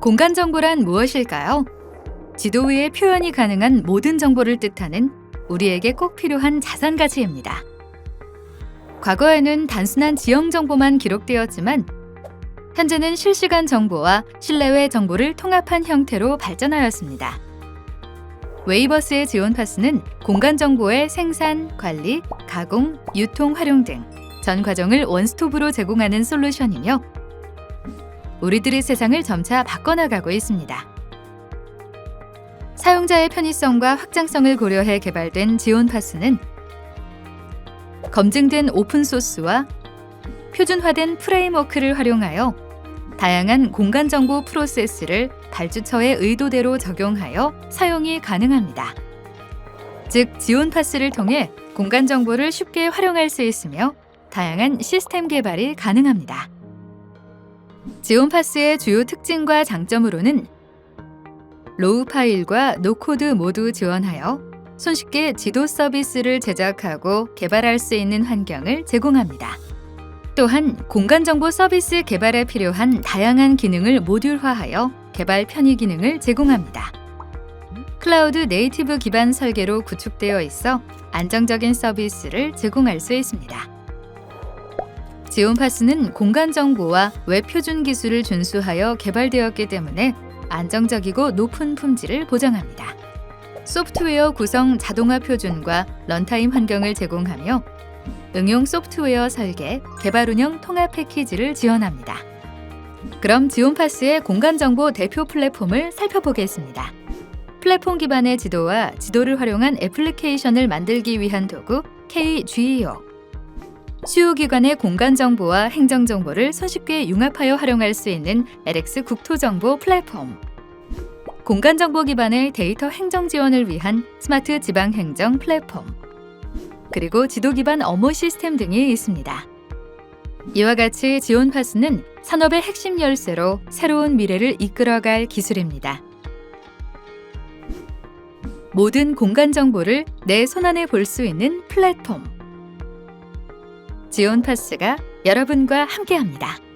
공간 정보란 무엇일까요? 지도 위에 표현이 가능한 모든 정보를 뜻하는 우리에게 꼭 필요한 자산 가치입니다. 과거에는 단순한 지형 정보만 기록되었지만 현재는 실시간 정보와 실내외 정보를 통합한 형태로 발전하였습니다. 웨이버스의 지원 파스는 공간 정보의 생산, 관리, 가공, 유통, 활용 등 전 과정을 원스톱으로 제공하는 솔루션이며 우리들의 세상을 점차 바꿔나가고 있습니다. 사용자의 편의성과 확장성을 고려해 개발된 지온 파스는 검증된 오픈 소스와 표준화된 프레임워크를 활용하여 다양한 공간 정보 프로세스를 발주처의 의도대로 적용하여 사용이 가능합니다. 즉, 지온 파스를 통해 공간 정보를 쉽게 활용할 수 있으며 다양한 시스템 개발이 가능합니다. 지온 파스의 주요 특징과 장점으로는 로우 파일과 노코드 모두 지원하여 손쉽게 지도 서비스를 제작하고 개발할 수 있는 환경을 제공합니다. 또한 공간 정보 서비스 개발에 필요한 다양한 기능을 모듈화하여 개발 편의 기능을 제공합니다. 클라우드 네이티브 기반 설계로 구축되어 있어 안정적인 서비스를 제공할 수 있습니다. 지온파스는 공간 정보와 웹 표준 기술을 준수하여 개발되었기 때문에 안정적이고 높은 품질을 보장합니다. 소프트웨어 구성 자동화 표준과 런타임 환경을 제공하며 응용 소프트웨어 설계, 개발 운영 통합 패키지를 지원합니다. 그럼 지온파스의 공간 정보 대표 플랫폼을 살펴보겠습니다. 플랫폼 기반의 지도와 지도를 활용한 애플리케이션을 만들기 위한 도구 KGEO. 수요 기관의 공간 정보와 행정 정보를 손쉽게 융합하여 활용할 수 있는 LX 국토 정보 플랫폼. 공간 정보 기반의 데이터 행정 지원을 위한 스마트 지방 행정 플랫폼. 그리고 지도 기반 업무 시스템 등이 있습니다. 이와 같이 지온 파스는 산업의 핵심 열쇠로 새로운 미래를 이끌어갈 기술입니다. 모든 공간 정보를 내 손안에 볼 수 있는 플랫폼. 지온 파스가 여러분과 함께합니다.